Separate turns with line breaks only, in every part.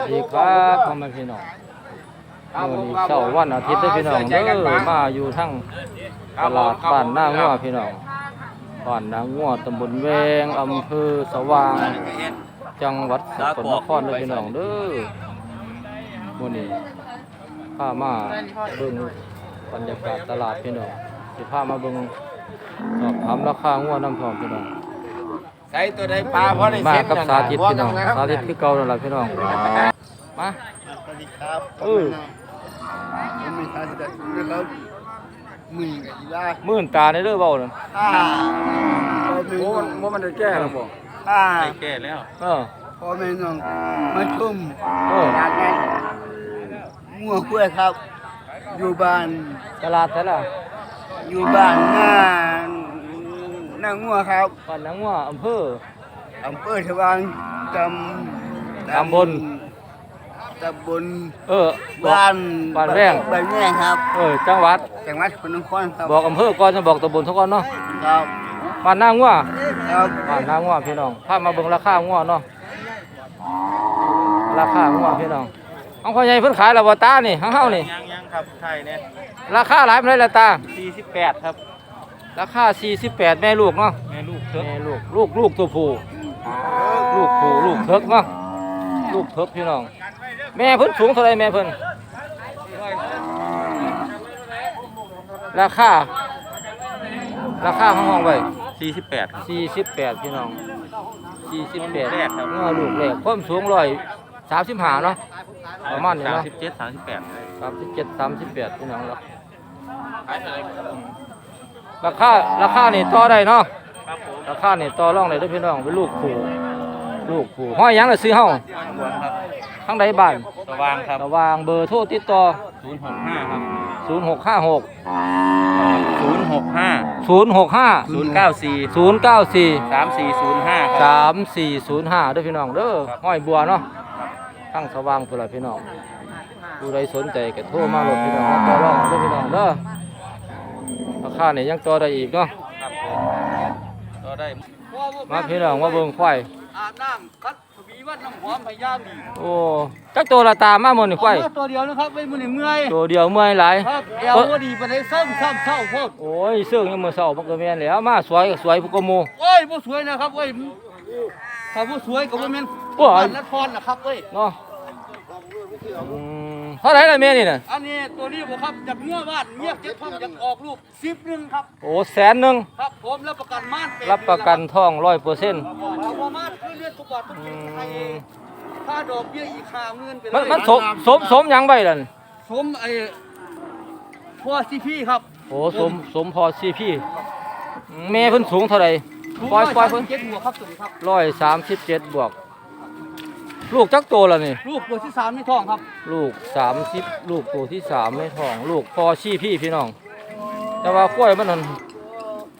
สวัสดีครับพ่อแม่พี่น้องวันนี้เช้าวันอาทิตย์เด้พี่น้องเด้อมาอยู่ทั้งตลาดบ้านหน้างัวพี่น้องบ้านหน้างัวตำบลแวงอำเภอสว่าง จังหวัดสกลนครเด้อพี่น้องเด้อวันนี้พามาเบิ่งบรรยากาศตลาดพี่น้องสิพามาเบิ่งสอบถามราคางัวน้ำทองพี่น้อง
ใส่ตัวใดปลาเพราะได้
มา
เส้น
กับ
นั่น
สา
น่ะ
ธิตพี่น้องสาธิตคือเก่านั่นแหละพี่น้องมา
สวัสดีครับ
เออ
ผมเป็นสาธิตนะครับมือกับอีลา
มื่นตาในเด้อเบานั่น
อ่าพ่อแม่
โอ้
น้อง
โหมันได้แก้แล้วบ่
อ่า
แก้แล้ว
เออ
พ่อแม่น้องมาชม
เออ
ร้านนั้นงัวกล้วยครับ อยู่บ้าน
ตลาดแต่ละ
อยู่บ้านหน้า หน้างัวครับ
บ้านหนังว่าอำเภอ
อำเภอทวางตำ
ตำบล
ตำบล
เออบอก
บ้าน
บ้านแวง
บ้านแวงครับ
เออจังหวัด
จังหวัดพนมครครับ
บอกอำเภอก่อนจะบอกตำบลเท่าก่อนเนาะ
ครับ
บ้านนางว่า
ครับ
บ้านนางว่าพี่น้องพามาเบิ่งราคางัวเนาะราคางัวพี่น้องเอาพ่อใหญ่เพิ่นขายแล้วบ่ตานี่เฮาๆนี่
ยังยังครับไทยเนี่ย
ราคาหลายปานใดล่ะตา
48 ครับ
ราคา48 แม่ลูกเนาะ
แม่ลูกเถิก
แม่ลูกลูกลูกตัวผู้ลูกผู้ลูกเถิกเนาะลูกเถิกพี่น้อง แม่เพิ่นสูงเท่าไรแม่เพิ่นราคาราคาห้องห้องไว้
48ครับ
48พี่น้อง48
แรกครับ
เมื่อลูกแรกความสูงร้อยสามสิบห้าเนาะประมาณนี้เนาะ
37 38
สามสิบเจ็ดสามสิบแปดพี่น้องเนาะ
ขายเท่าไหร่ครับ
ราคาราคานี่ต่อได้เนาะ
ครับผม
ราคานี่ต่อรองได้เด้วยพี่น้องเป็นลูกผู้ลูกผู้ห้อยหยังเลยซื้อเฮา
หลวงครับ
ทั้งใดบ้าน
สว่างครับ
ระหวางเบอร์โทรติดต่อ
065ครับ
0656
065
065
094
094
3405ครับ
สามสี่ศูนย์ห้าเด้อพี่น้องเด้อห้อยบัวเนาะทั้งสว่างพุ่นล่ะพี่น้องผู้ใดสนใจก็โทรมาโหลดพี่น้องมาต่อรองเด้อพี่น้องเด้อราคาเนี่ยยังต่อได้อีกเนาะ
ครับผมก็ได้
มาพี่น้องมาเบิ่งควาย
อาบน้ำคัดทวีวัดน้ำหอมพยาดี
โอ้จักตัวละตามมาหมดนี่ควาย
ตัวเดียวนะครับไม่มือนี่เมื่อย
ตัวเดียวเมื่อยหลาย
ครับเอวบ่ดีปานใดซ้ำซ้ำเศร้าโพด
โอ้ยเสื้อยังมือเศร้ามันก็แม่นแหล้วมาสวยก็สวยพวกกโม
โอ้ยบ่สวยนะครับเอ้ยถ้าบ่สวยก็บ่แม่น
โอ้ย
บ้านละทอนนะครับเอ้ย
เนาะอืม เท่าไหร่ละแม่นี่น่ะ
อันนี้ตัวนี้บ่ครับจากเมื่อบ้านเมียเจ็บท้องอยากออกลูก10นึงครับ
โอ้แสนหนึ่ง
ครับผมรับประกันม่านเต็ม
รับประกันทองร้อยเปอร์เซ็นต์
เอาบ่ม่านคือเรียนทุกบาททุกสตางค์ให้ค่าดอกเบี้ยอีก50,000ไปเลย
มันมันสมสมสมหยังใบล่ะนี่
สมไอ้พ่อสิพี่ครับ
โอ้สมสมพอซีพี่แม่เพิ่นสูงเท่าไหร่ปล่อยปล่อยเพิ่น
เจ็ดหัวครับตัวนี้ครับ
ร้อยสามสิบเจ็ดบวก ลูกจักโตแล้วนี่
ลูกตัวที่สามในท้องครับ
ลูกสามสิบลูกตัวที่สามในท้อง ลูกพอชี้พี่พี่น้อง แต่ว่าข้วยมันนั่น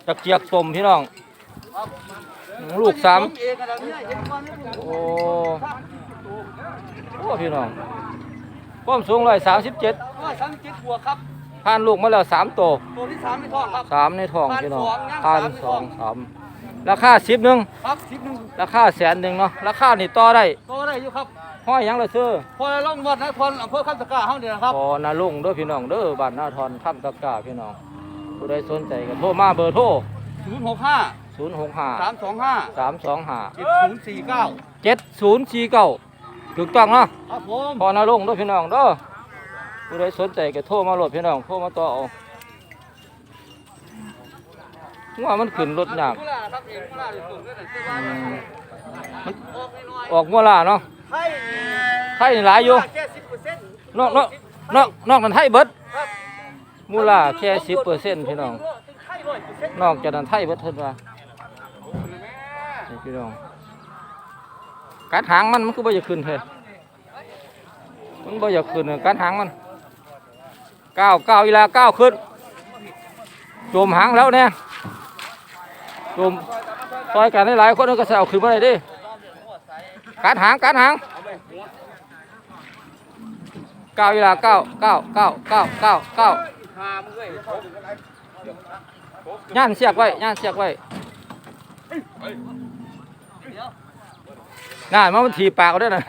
ตะเกียกสมพี่น้อง ลูกสาม
ผเองอะไรเนี่ยเห็นความไม่รู้
โอ้โอ้พี่น้องความสูงร้อยสามสิบเจ็ด
ว่าสามเจ็ดหัวครับ
ผ่านลูกมาแล้วสามโต
ตัวที่สามในท้องครับ
สามในท้องพี่น้อง
พั
พัน
น
ส
ส
อ
องง
สาม ราคาสิบหนึ่ง
ครับสิบหนึ่ง
ราคาแสนหนึ่งเนาะราคานี่ต่อได้
ตัวได้อยู่ครับ
ห้อยหยังละซื้อ
พอเราล่องวัดนะพรอำเภอคำตะกร้าเฮาเนี่ยนะครับ
พอนาลุงเด้อพี่น้องเด้อบ้านนาทอนคำตะกร้าพี่น้องผู้ใดสนใจก็โทรมาเบอร์โทร
ศูนย์หกห้า
0 6 5
สามสองห้า
3 2
เจ็ดศูนย์สี่เก้า
5 7 0 4 9ถูกต้องเนาะ
ครับผม
พอนาลุงเด้อพี่น้องเด้อผู้ใดสนใจก็โทรมาโหลดพี่น้อง โทรมาต่อเอา ว่ามันขึ้นรถยาก
เวลาครับเองเวลาเดี๋ยวผมก็ได้ซื้อ
อื
มาม
มัน
ออกน้อย
ออกมัวล่าเนาะ
ๆให้
ไทยนี่หลายอยู่
แค่สิบเปอร์เซ็นต์
นอกนอกนอกนอกนั้นไทยเบิด
ครับ
มูล่าแค่สิบเปอร์เซ็นต์พี่น้อง
ให้ร้อยเปอร์เซ็นต์
นอกจากนั้นไทยเบิดเพิ่นว่านี่พี่น้องการหางมันมันก็บ่อยากขึ้นเฮ้ยมันบ่อยากขึ้นการหางมันก้าวก้าวอีลาก้าวขึ้นโจมหางแล้วเนี่ย โจมซอยกันหลายๆคนก็จะเอาขึ้นมาได้ดิการหางการหางก้าวอีลาก้าวก้าวก้าวก้าวก้าวก้าว
หามเว้ย
ย่านเสียกไว้ย่านเสียกไว้น่ามันมันถีบปากเอาด้วยนะ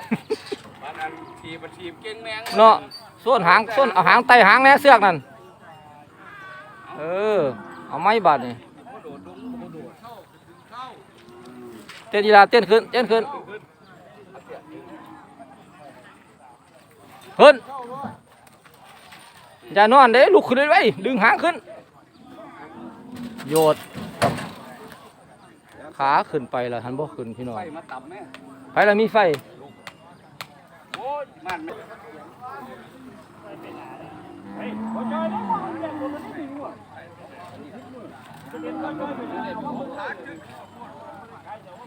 ถีบมาถีบเก่งแมง
เนาะส่วนหางส่วนเอาหางไต่หางแหน่เสือกนั่นเออเอาไม้บาดนี่ เต้นยีราเต้นขึ้น เต้นขึ้นขึ้นอย่านอนเด้ลุกขึ้นเลยไว้ดึงหางขึ้น โยดขาขึ้นไปแล้วทันบ่ขึ้นพี่น้อง
ไฟมา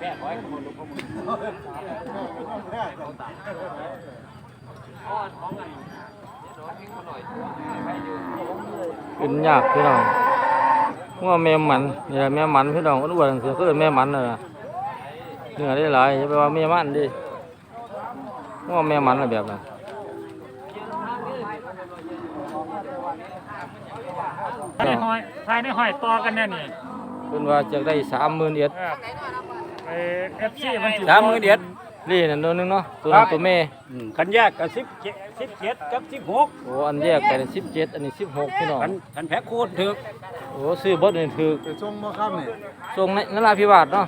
แม่
ไฟแล้วมีไฟ
โอ้ยมันไม่
เป็นยากพี่น้องว่าแม่มันนี่แหละแม่มันพี่น้องอ้วนๆคือคือแม่มันน่ะนะเนื้อได้หลายอย่าไปว่าแม่มันดิว่าแม่มันน่ะแบบนั้น
ภายในหอยภายในหอยต่อกันเนี่ยนี่
เพิ่นว่าจะได้สามหมื่นเอ็ด
ครับไอ เอฟซีมันสิ
สามมือเดียด
นี่นั่นตัวหนึงเนาะตัวนั้นตัวแม่
คันแยกกับสิบเจ็ดสิบเจ็ดกับสิบหก
โอ้อันแยกไปสิบเจ็ดอันนี้สิบหกพี่น้อง
คันคันแพ็คคูณถึก
โอ้ซื้อเบดนี่ถือ
ไปส่งบ่ครับนี่
ส่งในนราธิวาสเนาะ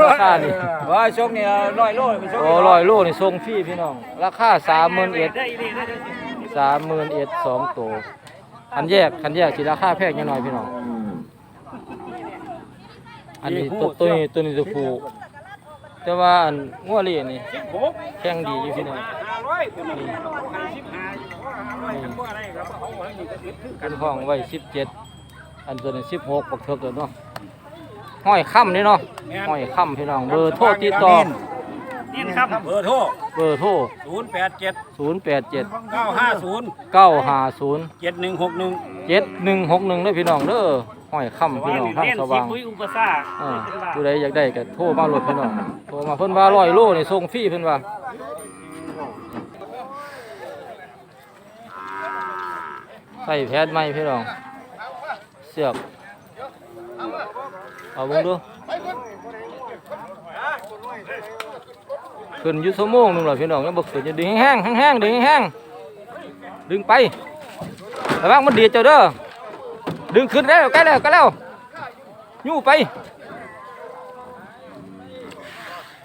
ราคานี่
ว่าช่วงนี้ร้อยโลไปช่วง
โอ้ร้อยโลนี่ส่งฟรีพี่น้องราคาสามหมื่นเอ็ด
ได้ดีได้ดี
สามหมื่นเอ็ดสองตัวคันแยกคันแยกสิราคาแพงยังน้อยพี่น้อง อันนี้ตัวตัวนี้ตัวนี้ตัวผู้แต่ว่าอันงัวเลี้ยงนี่
สิบหก
แข็งดีอยู่พี่น้อง
ห้าร้อยตัวนี้สิบห้าห้าร้อยกันบ่อะไรครับเอาไว้นี่ก็ติดคือกั
เป็นนห้องไว้สิบเจ็ดอันตัวนี้สิบหกปักเถิกเลยเนาะห้อยค่ำนี่เนาะห้อยค่ำพี่น้องเบอร์โทรติดต่อ
นี่ครับเบอร์โทร
เบอร์โทร
ศูนย์แปดเจ็ด
ศูนย์แปดเจ็ด
เก้าห้าศูนย์
เก้าห้าศูนย์
เจ็ดหนึ่งหกหนึ่ง
เจ็ดหนึ่งหกหนึ่งเด้อพี่น้องเด้อ ห้อยค่ำพี่น้องทางสว่าง
คุยอุปสรรค
อ่าผู้ใดอยากได้ก็โทรมาโหลดพี่น้องโทรมาเพิ่นว่าร้อยโลนี่ส่งฟรีเพิ่นว่าใส่แพทย์ไหมพี่น้อง เสือกเอาเบิ่งดูขึ้นอยู่ชั่วโมงหนึงแล้วพี่น้องยังบ่ขึ้นอยู่ดึงแห้งๆแห้งๆดึงแห้งๆดึงไประวังมันดีดเจ้าเด้อ ดึงขึ้นได้แล้วใกล้แล้วใกล้แล้วยู่ไป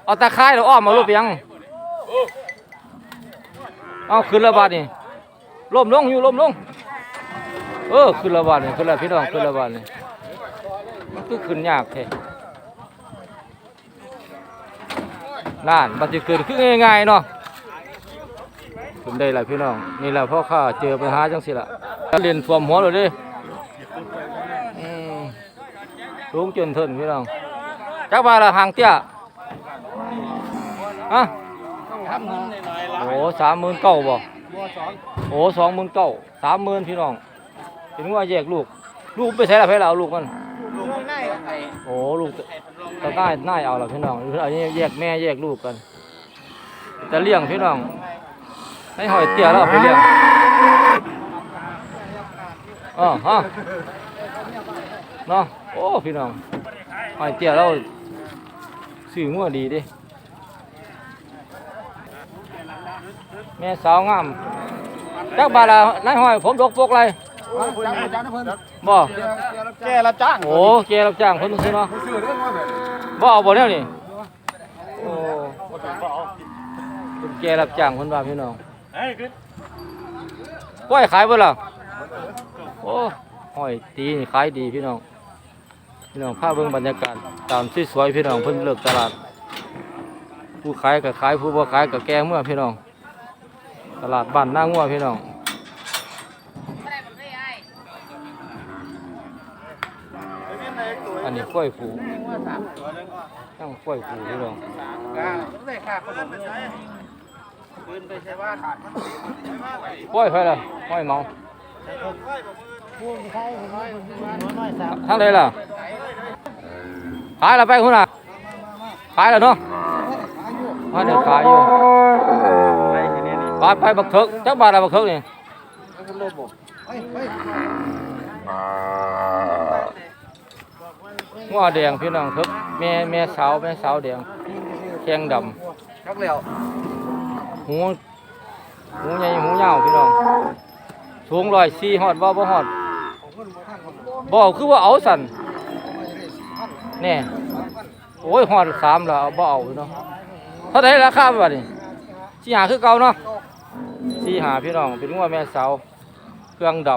เอาตะไคร้เราอ้อมมาลูกยัง เอาขึ้นระบาดนี่ล้มลงอยู่ล้มลง เออขึ้นระบาดนี่ขึ้นแล้วพี่น้องขึ้นระบาดนี่มันคือขึ้นยากแท้นั่นมันจะเกิดขึ้นง่ายๆเนาะขึ้นได้หลายพี่น้องนี่แหละพ่อข้าเจอปัญหาจังสิละเรียนท่วมหัวเลยดิอืม สูงจนเถินพี่น้องจักบาละหางเตี้ยอะโอ้สามหมื่นเก้าบ่โอ้สองหมื่นเก้าสามหมื่นพี่น้องถึงว่าแยกลูก ลูกไปใส่ละเพลเอาลูกมันโอ้ลูกตะน่ายน่ายเอาละพี่น้องอันนี้แยกแม่แยกลูกกันจะเลี้ยงพี่น้อง ให้หอยเตี้ยแล้วเอาไปเลี้ยงอ๋อฮะเนาะ โอ้พี่น้องหอยเตี๋ยเราซื้องัวดีเดิแม่สาวงามจักบาทละนายหอยผมดกปกอะไรบ่
แกละจ้าง
โอ้เกรับจ้างคนซื้อเนาะบ่เอาบ่แนวนี่โอ้เป็นแกรับจ้างคนว่าพี่น้อง
เฮ้ยคือ
ปล่อยขายเบ่ล่ะโอ้หอยตีนี่ขายดีพี่น้อง พี่น้องพาเบิ่งบรรยากาศตามสวยๆพี่น้องเพิ่นเลิกตลาด ผู้ขายก็ขายผู้บ่ขายก็แกงเมื่อพี่น้อง ตลาดบ้านหน้างัวพี่น้องอันนี้กล้วยผูตั้งกล้วยผูพี่น้องห้อยไปละห้อยเมาทางใดล่ะ ขายแล้วไปคุณน่ะขายแล้วเนาะมาเดี๋ยวขายอยู่ขายไปบักเถิกจักบาทละบักเถิกนี่งัวแดงพี่น้องเถิกแม่แม่สาวแม่สาวแดงแข้งดำ
ชักแล้ว
หูหูใหญ่หูยาวพี่น้องสูงร้อยสี่ฮอดบ่บ่ฮอดบ่คือว่าเอาสั่น แน่โอ้ยฮอดสามแล้วเอาบ่เอาเนาะเท่าไหร่ราคาบัดนี้สี่หาคือเก่าเนาะสี่หาพี่น้องเป็นงัวแม่สาวเครื่องด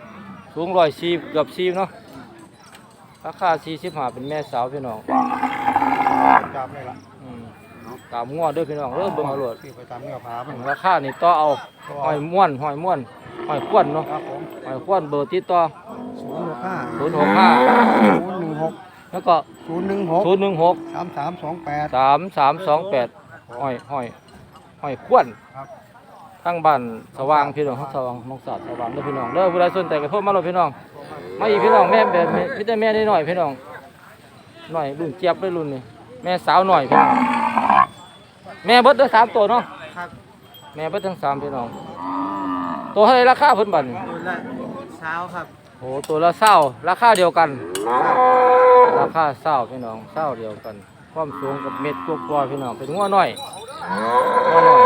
ำสูงร้อยสี่เกือบสี่เนาะราคาสี่สิบห้าเป็นแม่สาวพี่น้อง
จำเลยล่ะ
อืมตามงัวเด้วยพี่น้องเริ่มเบิ่งเอาโลด
ที่ไปตามเนื้อผามัน
ราคานี่ต่อเอาหอยม้วนหอยม้วนหอยควนเนาะ
ครับผม
หอยควนเบอร์ติดต่อ
ศูนย์หกห้า
ศูนย์หกห้า
ศูนย์หนึ่งหก
แล้วก็
ศูนย์หนึ่งหก
ศูนย์หนึ่งหก
สามสามสองแปด
สามสามสองแปดหอยหอยหอยควน
ครับ
ทั้งบ้านสว่างพี่น้องทั้งสว่างมองศาสตร์สว่างเด้อพี่น้องเด้อผู้ใดสนใจก็โทรมาเลยพี่น้องมาอีกพี่น้องแม่แบบนี้มีแต่แม่ได้หน่อยพี่น้องหน่อยรุ่นเจี๊ยบเลยรุ่นนี้แม่สาวหน่อยพี่น้องแม่เบิดเด้อสามตัวเนาะ
ครับ
แม่เบิดทั้งสามพี่น้องตัวเท่าไหรราคาเพิ่นบัดนี้
ตัวละเช้าครับ
โอ้ตัวละเศร้าราคาเดียวกัน ราคาเศร้าพี่น้องเศร้าเดียวกัน ความสูงกับเม็ดตัวกว่าพี่น้องเป็นงัวน้อยงัวน้อย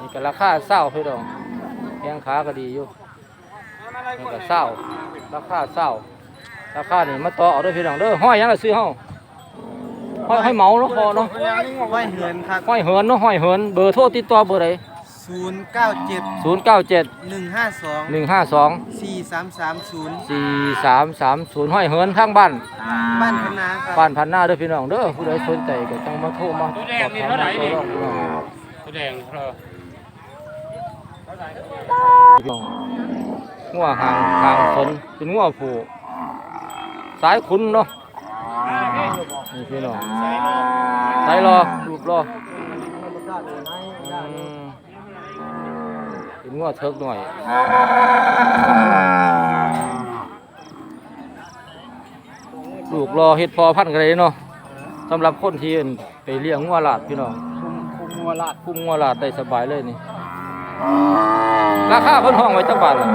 นี่ก็ราคาเศร้าพี่น้องแข้งขาก็ดีอยู่นี่ก็เศร้าราคาเศร้าราคานี่มาต่อเอาด้วยพี่น้องเด้อห้อยหยังละซื้อเฮาห้อยห้อยเหมาเนาะพอเนาะ
ไหวเหือนครับ
ห้อยเหินเนาะห้อยเหินเบอร์โทรติดต่อเบอร์ใด
ศูนย์เก้าเจ็ด
ศูนย์เก้าเจ็ด
หนึ่งห้าสอง
หนึ่งห้าสอง
สี่สามสามศูนย์
สี่สามสามศูนย์ห้อยเหินทางบ้าน
บ้านพนาครับ
บ้านพันหน้าเด้อพี่น้องเด้อผู้ใดสนใจก็ต้องมาโทรมาสอบถามมาต่อรองพี่น้อง
ตัวแดงเออ
พี่น้องงัวหางหางสนเป็นงัวผู้สายขุนเนาะนี่พี่น้องสายรอรูปรออืมเป็น งัวเทิกหน่อย ลูกรอเฮ็ดพอพันธุ์กันเลยเนาะสำหรับคนที่ไปเลี้ยงงัวลาดพี่น้อง
คุมงัวลาด
คุ้มงัวลาดได้สบายเลยนี่ ราคาเพิ่นห้องไว้จักบาทล่ะ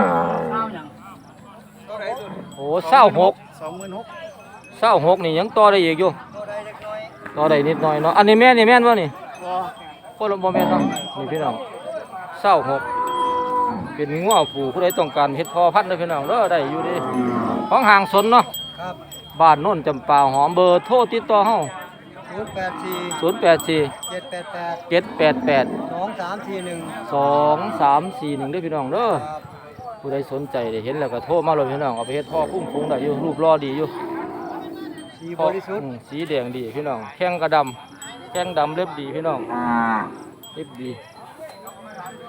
โอ้เศร้าหก
สองหมื่นหก
เศร้าหกนี่ยังต่อได้อีกอยู่
ตัวใดเล็กน้อย
ต่อได้นิดหน่อยเนาะ อันนี้แม่นนี่แม่นบ่นี่
บ่
คนละบ่แม่นเนาะนี่พี่น้องเศร้าหก เป็นงัวผูผู้ใดต้องการเฮ็ดพอพันธุ์เด้อพี่น้องเด้อได้อยู่เดิของห่างสนเนาะ
ครับ
บ้านโน่นจำปาหอมเบอร์โทรติดต่อเฮา
ศูนย์แปดสี่
084
เจ็ดแปดแปด
788
สองสามสี่หนึ่ง
2341เด้อพี่น้องเด้อ
ครับ
ผู้ใดสนใจได้เห็นแล้วก็โทรมาเลยพี่น้องเอาไปเฮ็ดพ่อพุ่งพุงได้อยู่รูปรอดีอยู่
สีบริสุทธิ์
อืมสีแดงดีพี่น้องแข้งกระดำแข้งดำเล็บดีพี่น้องเล็บดี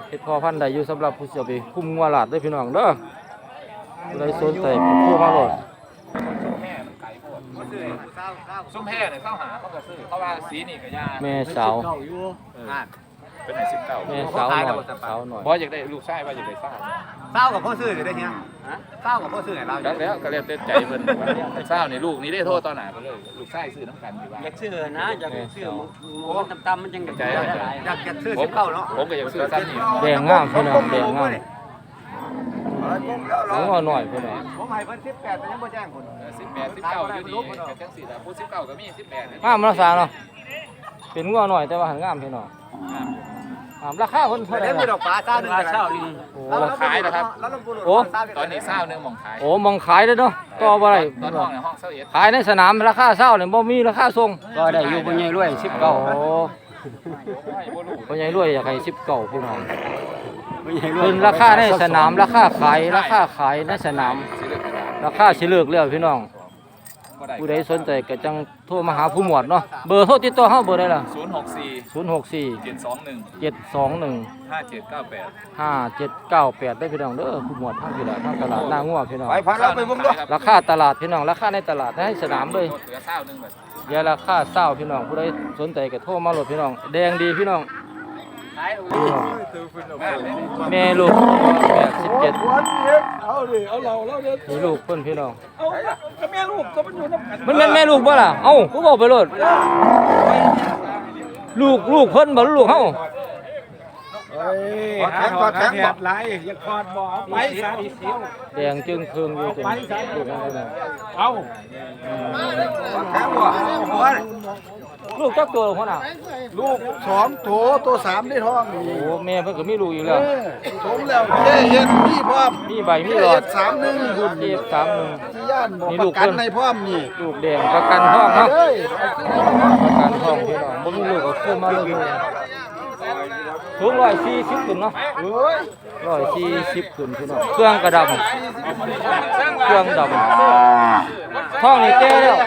เฮ็ดพ่อพันธุ์ได้อยู่สำหรับผู้จะไปคุ้มงัวหลาดเด้อพี่น้องเด้อผู้ใดสนใจโทรมาเลย
ซุ้มแห่เนี่ยเข้าหาเขาก็ซื้อเพราะว่าสีนี่กับยา
แม่สาว
เก่าอยู่
เป็นไหนสิบเก้า
แม่สาวหน่อยสาวหน่อย
เพราะอยากได้ลูกชายว่าอยากได้สาว
เศร้ากับพ่อซื้อเลยได้เฮียเศร้ากับพ่อซื้อไหนเรา
ดักแล้วก็เรียกเต้นใจเพิ่นสาวนี่ลูกนี่ได้โทษตอนไหนก็เลยลูกชายซื้อน้ำกันอยู่บ้าน
อยากซื้อนะอยากซื้อมันต่ำๆมันจัง
ใจ
ได้
ใจ
อยากจะซื้อ
ผ
สิ
ม
บเก้าเนาะ
ผมก็อยากซื้อสั้นนี่
แดงงามพี่น้องแดงงามงัวหน่อยพี่น้อง
ผมให้เพิ่นสิบแปดแต่ยังบ่แจ้งคน
สิบแปดสิบเก้าอยู่นี่แต่จังสี่แต่พูดสิบเก้าก็มีสิบแปด
งามเนาะสาวเนาะเป็นงัวหน่อยแต่ว่าหันงามพี่น้อง งามราคาเพิ่นเท่าไหร่
เล่นมีด
ล่ะ
อกฟ้าเศร้าหนึ่ง
ราเช่าดี
โอ้
ขายนะครับ
แล้วลำพูน
โอ้
ตอนนี้เศร้าเนื้อมองขาย
โอ้มองขายเลยเนาะต่อบ่ได้
ตอนห้องในห้องเศร้าเอ็ด
ขายในสนามราคาเศร้าเนี่ยบ่มีราคาส่ง
ก็ได้อยู่บนใหญ่รวยสิบ
โอ้
เก้า
พ่อใหญ่รวยอยากให้สิบเก่าพี่น้อง
บนใหญ่รวย
เพิ่นราคาในสนามราคาขายราคาขายในสนามราคาสิเลิกแล้วพี่น้อง ผู้ใดสนใจก็จังโทรมาหาผู้หมวดเนาะเบอร์โทรติดต่อเฮาเบอร์ใดล่ะ
ศูนย์หกสี่
064
เจ็ดสองหนึ่ง
721
ห้าเจ็ดเก้าแปด
5798ได้พี่น้องเด้อผู้หมวดทางพี่ละทางตลาดหน้างัวพี่น้อง
ไปพันเราไปบุ้งด้วย
ราคาตลาดพี่น้องราคาในตลาดให้สนามเลย
เหลือเศร้าหนึ่งแบบ
เดี๋ยวราคาเศร้าพี่น้องผู้ใดสนใจก็โทรมาโหลดพี่น้อง แดงดีพี่น้อง แม่ลูกแปดสิบเจ็ด
เอาดิเอาเราเราเดิน
นี่ลูกเพิ่นพี่น้อง
เอาก็แม่ลูกก็มันอยู่น้ำกัน
มันแม่แม่ลูกบ่ล่ะเอ้ากูบอกไปโลดลูกลูกเพิ่นบ่ลูกเฮา
แข็งขอแข็งบอกไรอย่าคอดบอเอาไปสามสิบ
แดงจึงเคืองอยู่ตัวนี้ลูกนั่นน่ะ
เอา
แข็งบ่
ลูกจักตัวพ่อน่ะ
ลูกสองโถตัวสามได้ท้องนี่
โอ้แม่เพิ่นก็มีลูกอยู่แล้ว
ชมแล้วเจ๊เห็นพี่พร้อม
มีใบมีหลอด
สามหนึ่งหุ่น
เจ็บสามหนึ่ง
ที่ย่านบอก
นี่
ป
ลู
ระ
ก
กัน
เพิ่น
ในพร้อมนี่
ลูกแดงประกันท้องเนาะ
เฮ้ย
ประกันท้องพี่น้องบ่มีลูกก็ขึ้นมาเลยสูง140ขึ้นเนาะ
เฮ้ย
140ขึ้นพี่น้องเครื่องกระดำเครื่องดำท้องนี่แก่แล้ว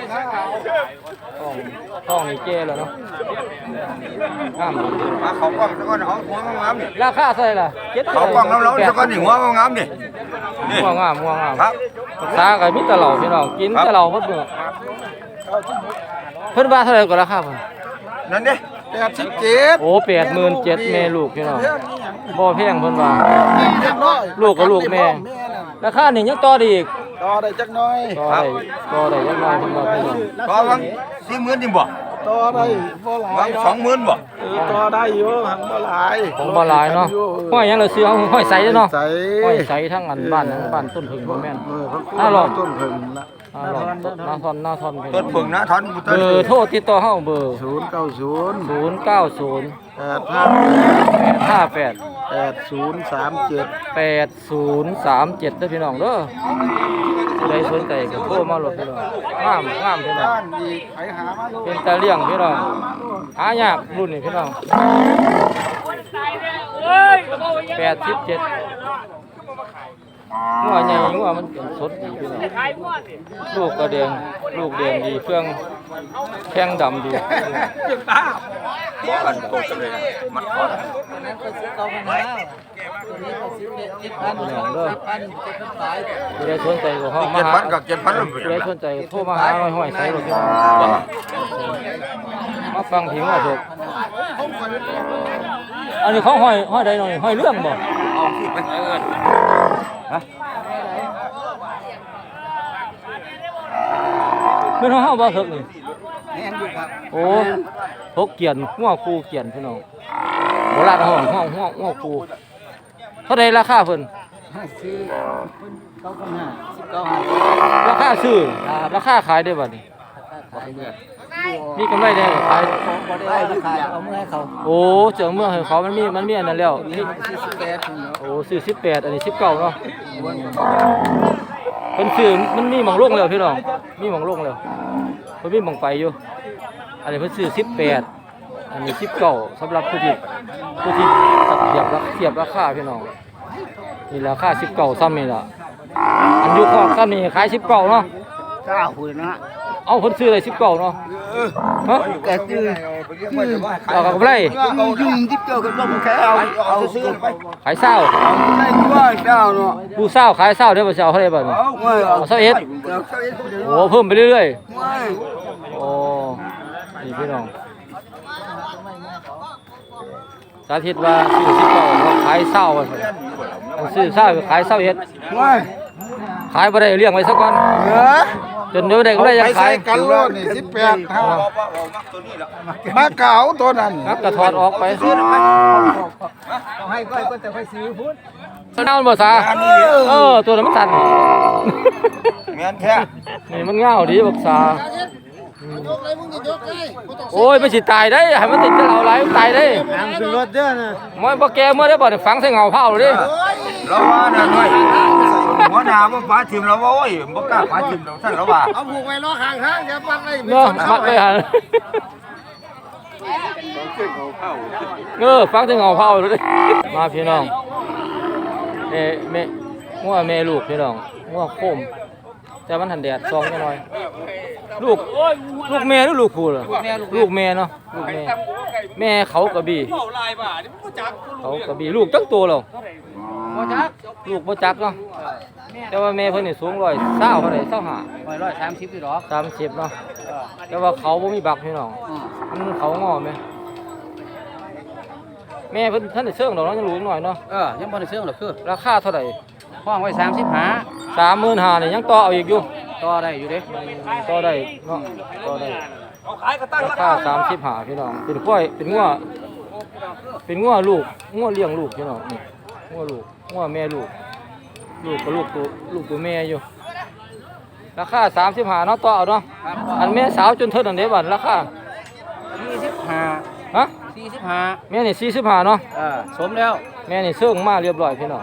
ท้องท้องนี่แก่แล้วเนาะงามดี
มาเขากล้องซะก่อนเอาหัวงามๆนี่
ราคาเท่าไหร่ล่ะเจ็ด
เขากล้องเราๆซะก่อนนี่หัวงามๆนี่
ม่วงงามม่วงงาม
ครับ
รักษาก็มีแต่เหล้าพี่น้องกินแต่เหล้าเพิ่นเบิ่งเพิ่นว่าเท่าไหร่ก็ราคาเพิ่น
นั่นเด้แปดสิบเจ็ด
โอ้87,000แม่ลูกพี่น้องบ่แพงเพิ่นว่า
เรียบร้อย
ลูกกับลูกแม่
แม่นั่น
ราคานี่ยังต่อได้อีก
ต่อได้จักหน่อย
ต่อได้ต่อได้ยังไงเพิ่นว่าพี่น้อง
ต่อวังสี่หมื่นนี่บ่ต่อได้บ่หลายสองหมื่นบ่ต่อได้
น้าทอนนาทอนต้นผงนาทอ
นเบ
อร์โทษที่ต่อห้าเบอร์ศูนย์เก้า
ศูนย์ศูนย์
เก้าศูนย์แปดห้าห้า
แปดแปดศูนย์สามเจ็
ด
แปดศูนย์สามเจ็ด
เด้พี่น้องเด้อผู้ใดสนใจก็โทรมาหลดพี่น้องห้ามห้ามพี่น้องเป็นตาเลี้ยงพี่น้องหายากรุ่นนี้พี่น้องแปดสิบเจ็ด งัวใหญ่งัวมันเป็นสดดีพี่น้องลูกก็แดงลูกแดงดีเครื่องแข้งดำดี
ยังตา
พี่น้องเด้อผู้ใดสนใจก็ห้องมา
เจ็ด
หา
พันกับเจ็ดพัน
ผู้ใดสนใจก็โทรมาหาห้อยๆใส่รถพี่น้องมาฟังผิงว่าถูกอันนี้เขาห้อยห้อยใดหน่อยห้อยเรื่องบ่เป็น ห้องบ่เถิกนี่โอ้ทกเกียนหัวคูเกียนพี่น้องโบราณห้องห้องห้องหัวคูเท่าใดราคาเพิ่นราคาซื้อราคาขายได้บ่นี่ มีกำไรได้บ่ขาย
ได้ขายเอาเมื่อให้เขา
โอ้เจ้าเมืองให้เขามันมีมันมีอันนั้นแล้วนี่โอ้ซื้อ18อันนี้19เนาะเพิ่นซื้อมันมีหม่องลงแล้วพี่น้องมีหม่องลงแล้วเพิ่นมีหม่องไปอยู่อันนี้เพิ่นซื้อ18อันนี้19สำหรับผู้ที่ผู้ที่เทียบราเทียบราคาพี่น้องนี่ราคา19ซ้ำนี่ล่ะอันอยู่คอกซ้ำนี่ขาย19เนาะ
เก้าหุ่นนะ
เอาเพิ่นซื้ออะได้19เก้าเนาะฮะ
แกซื้อ
เอากำไร
ยุ่งที่เจ้าก็ต้องแค่เอาเอาซื้อไป
ขายเศร้า
ได้ว่าเจ้าเนาะ
ผู้เศร้าขายเศร้าเด้อบ่สิเอาเท่าใดบัดนี้
ไม่
เอาเศร้าเอ็ด
เอาเศร้าเอ็ด
โอ้เพิ่มไปเรื่อยๆโอ้นี่พี่น้องสาธิตว่าซื้อสิบเก้าเขาขายเศร้าว่าซื้อเศร้าขายเศร้าเอ็ดขายบ่ได้เลี้ยงไว้ซะก่อน
เหลือ
จนเดี๋ยวได้ก็ได้ยัง
ไป
ขา
ใส่
ย
กันโลดนี่สิบแปดมาเก่าตัวนั้น
ครับก็ถอดออกไป
เอาให้ก้อยก็แต่ค่อยซื้อพุทธ
สนานบ่ซาเออตัวนั้นมันสั่น
แม่นแท้
นี่มันเงาดีบักษาโอ้ยมันสิตายได้ให้มันติดกับเราหลายมันตายได้
ทางขึ้นรถเด้อนะ
มันบ่แก่เมื่อได้บ่ได้ฝังใส่เงาเผาเลย
เราว่านั่นไว้ หัวหน้าบ่ฟ้าทิมเราว่าโอ้ยบ่กล้าฟ้าทิมเราท่านเราว่า
เอาผูกไว้ล้อข้างทางอย่าปักเลย
เนาะมักเลยฮะเออฟังถึงเงาเผาเลยมาพี่น้องเอ่แม่งัวแม่ลูกพี่น้องงัวโคมแต่มันหันแดดซองนิดหน่อย ลูกลูกแม่หรือลูกผู้ล่ะลูกแม่เนาะลูกแม่แม่เขากระบี่
เมาลายบ่านี่มันจัก
เขากระ บี่ลูกจักตัวแล้วลูกบ่จักเนาะแต่ว่าแม่เพิ่นนี่สูงร้อยเศร้าเท่าไหร่เศร้าห้า
ร้อยสามสิบอยู่หรอ
สามสิบเนาะแต่ว่าเขาบ่มีบักพี่น้องมันเขางอไหมแม่เพิ่นท่านได้เชิงดอกเนาะยังรู้อีกหน่อยเนาะ
เออยังบ่ได้ซื้อหรอกคือ
ราคาเท่าไหร่
ห้องไว้35
35,000นี่ยังต่อเอาอีกอยู่
ต่อได้อยู่เด้
ต่อได้เนาะต่อได้
เขาขายก็ตั้ง
รา
รา
คา
คา
35พี่น้องเป็นกล้วยเป็นงัวเป็นงัวลูกงัวเลี้ยงลูกพี่น้องนี่ งัวลูกงัวแม่ลูก ลูกก็ลูกตัวลูกตัวแม่อยู่ ราคา35เนาะต่อเอาเนาะอันแม่สาวจนเท่านั้นเด้บัดราคา
45
ฮะ
45
แม่นี่45เนาะ
เออสมแล้ว
แม่นี่เสื่องมาเรียบร้อยพี่น้อง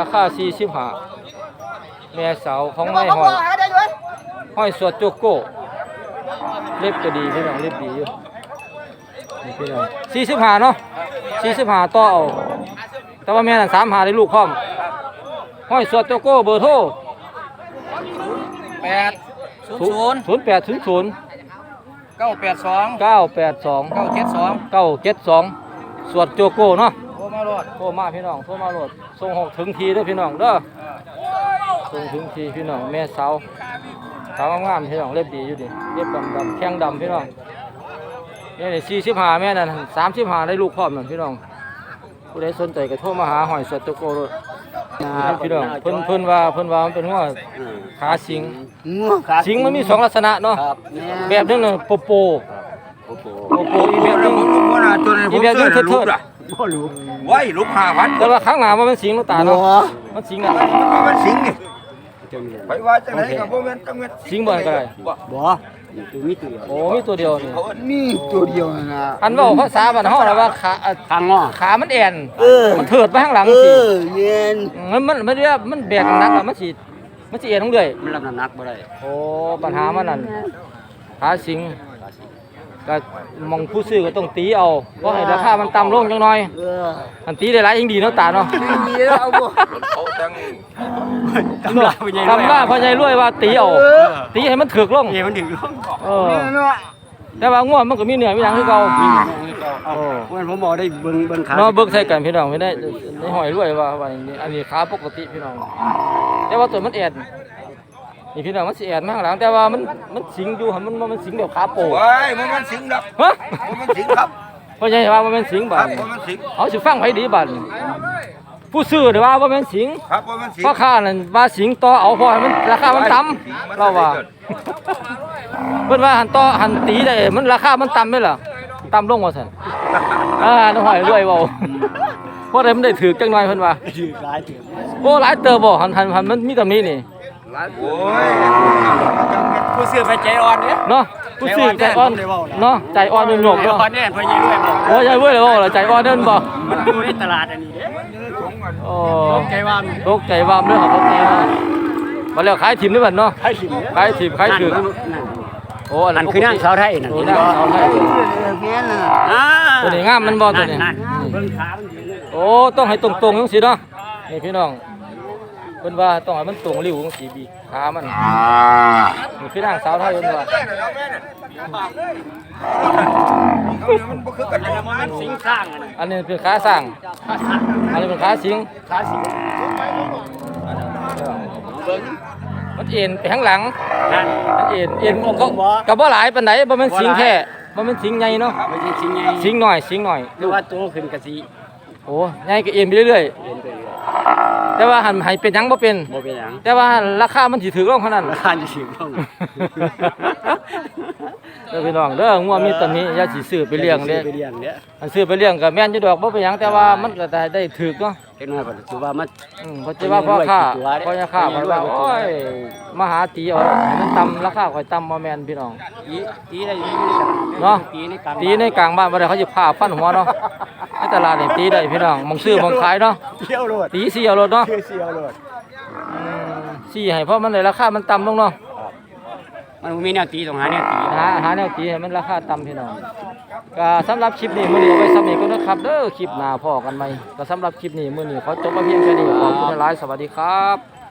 ราคา45แม่สาวของนายห้อยห้อยสวดโจโก้เล็บก็ดีพี่น้องเล็บดีอยู่นี่พี่น้อง45เนาะ45ต่อเอา แต่ว่าแม่นั่น35ได้ลูกพร้อมห้อยสวดโจโก้เบอร์โทร
8
ศูนย์แปดศูนย์ศูนย์
982
เก้าแปดสอง
972
เก้าเจ็ดสองสวดโจโก้เนาะ
โทรมาโลด
โทรมาพี่น้องโทรมาโหลดส่งหกถึงทีเด้อพี่น้องเด้อส่งถึงทีพี่น้องแม่สาวสาวงามๆพี่น้องเล็บดีอยู่ดิเล็บดำดำๆแข้งดำพี่น้องแม่นี่สี่สิบห้าแม่นั่นสามสิบห้าได้ลูกพร้อมนั่นพี่น้อง ผู้ใดสนใจก็โทรมาหาหอยสวดโจโก้เลยพี่น้องเพิ่นเพิ่นว่าเพิ่นว่ามันเป็นว่าขาสิง
งัวขา
สิงมันมีสองลักษณะเนาะ
ครับแม่
แบบหนึงน่ะโปโป
โอ้โห
โปโปอีกแบบหนึง
ผมว่าน่ะตัวนี้ผม
อีแบบหนึง
ซื้อ
เทิ
น่ะ
ด
ลู
เทิ
ก
ด
ล่ะไว้ลูกห้าพัน
แต่ว่าข้างหน้ามันเป็นสิงลูกตาเนาะมันสิงอะ
มันสิงนี่ไปว่าจังไหนกับพวกมันจังเม็ด
สิงบ่อนก็ได้
บ่ ตัวมีตัวเดียว
โอ้มีตัวเดียวนี่
มีตัวเดียวนะ
อันเว่าภาษาบ้านเฮาน่ะว่าขาอะ
ทางง้อ
ขามันแอน
เออ
มันเถิดไปข้างหลัง
เอ
สิ
อเย็น
มันมันมันเรียกมันแบกหนักอะมันสิมันสิเอียงลงเรื่อย
มันรับน้ำหนักบ่ได้
โอ้ปัญหามันนั่นขาสิง ก็มองผู้ซื้อก็ต้องตีเอาเพราะให้ราคามันต่ำลงจังหน่อย
เออ
อันตีได้หลายยิ่งดีเนาะตาเนาะ
ดีแล้วเอาบ่
เขาจัง
ทำลาทำลาพ่อใหญ่รวยว่าตีเอาตีให้มันถึกลง
เย็นมันถึง
เออแต่ว่าง่วงมันก็มีเหนื่อยมีหยังคือเก่า
เอาวันผมบอกได้เบิ่งเบิ่งขา
เนาะเบิกใส่กันพี่น้องไม่ได้ในหอยรวยว่าว่าอย่างนี้อันนี้ขาปกติพี่น้องแต่ว่าตัวมันแอด นี่พี่น้องมันสิแอดมาข้างหลังแต่ว่ามันมันสิงอยู่หั่นมันมันสิงแบบขาโปะ
ไว้มันมันสิงดับ
ฮะ
มันมันสิงครับ
เพราะใหญ่ว่ามันเป็นสิง
ค
บา
รั
ด
บมันมันสิง
เอาสิฟังไผดีบาดผู้ซื้อเดี๋ยวว่าว่ามันสิง
ครับมันมันสิง
พ่อค้านั่นว่าสิงต่อเอาเพราะให้มันราคามันต่ำเราว่าเพิ่นว่าหันต่อหันตีได้มันราคามันต่ำไหมล่ะต่ำลงว่าซั่นอ่าน้องหอยรวยเว้าเพราะได้มันได้ถือจังหน่อยเพิ่นว่า
ถือหลายถือ
โอ้หลายเติบบ่หันหันหันมันมีตำหนี้ นี่
โอ้ย
ผู้ซื้อไปใจอ่อนเด้
เนาะผู้ซื้อใจอ่อนเนาะใจอ่อนเป็นหยก
ใจ
เนาะ
อ่อนเนี่ยพอยิงด้วยบ่
โอ้ยายเว้ยเลยบ่ล่ะใจอ่อนเด้นบ่
มันอยู่ในตลาดอันนี้เด้
โอ้
ใจว่า
ตกใจวามเด้อครับตกใจวามมาแล้วขายถิ่มด้วยบัดเนาะ
ใครสิเด้
ขายถิ่มขายถึงโอ้อัน
นั่นคือนางสาวไทยนั่น
โอ้นางสาวไทย
อ่า
ตัวนี้งามมันบ่ตัวนี้
นั่นๆเบิ่งขามันยืนเลย
โอ้ต้องให้ตรงๆจังซี่เนาะนี่พี่น้องเพิ่นว่าต้องให้มันตรงริ้วจังซี่บีขามันนี่คือนางสาวไทยเพิ่นว่า
มันบ่คือกันเลย
มันสิงสร้างอันนี้
อันนี้เป็นขาสร้างอันนี้เป็นขาสิง
ขาสิง
มันเอ็นไปข้างหลัง
นั่น
มันเอ็นเอ็น
ผม
ก็
บ่
ก็บ่หลายปานใดบ่แม่นสิงแท้บ่แม่นสิงใหญ่เนาะ
ไม่ใช่สิงไง
สิงหน่อยสิงหน่อย
หรือว่าตัวขึ้นกะสิ
โอ้ใหญ่ก็เอ็นไปเรื่อย
เรียนไปเรื่อย
ๆแต่ว่าหันให้เป็นหยังบ่เป็น
บ่เป็นหยัง
แต่ว่าราคามันสิถูกลงเท่านั้น
ราคาจะถึงต้อง
เด้อพี่น้องเด้องัวมีตำหนี้อย่าสิซื้อไปเลี้ยงเด้
ไปเลี้ยงเด้อ
อันซื้อไปเลี้ยงก็แม่นอยู่ดอกบ่เป็นหยังแต่ว่ามันก็ได้ได้ถูกเนาะ
เล็กน้อยก็ถือว่ามัน
อืมเพราะจะว่าพ่อค้าพ่อค้ามันว่าโอ้ยมาหาตีเอาให้มันต่ำราคาค่อยต่ำบ่แม่นพี่น้อง
ตีตีได้อยู่
เนาะ
ตีในกลาง
ตีในกลางบ้านบ่ได้เขาจะพาฟันหัวเนาะใน ตลาดนี่ตีได้พี่น้องมองซื้อมองขายเนาะ
เที่ยวโลด
ตีสี่เอารถเนาะ
เที่ยวเที่ยวโลด
อืมสี่ให้เพราะมันเลยราคามันต่ำลงเนาะ
มันบ่มีแนวตีต้องหาแนวตี
หาหาแนวตีให้มันราคาต่ำพี่น้องก็สำหรับคลิปนี้มื้อนี้เอาไว้ซ้ำนี้ก็นะครับเด้อคลิปหน้าพอกันใหม่ก็สำหรับคลิปนี้มื้อนี้ขอจบไว้เพียงแค่นี้ขอบคุณหลายๆสวัสดีครับ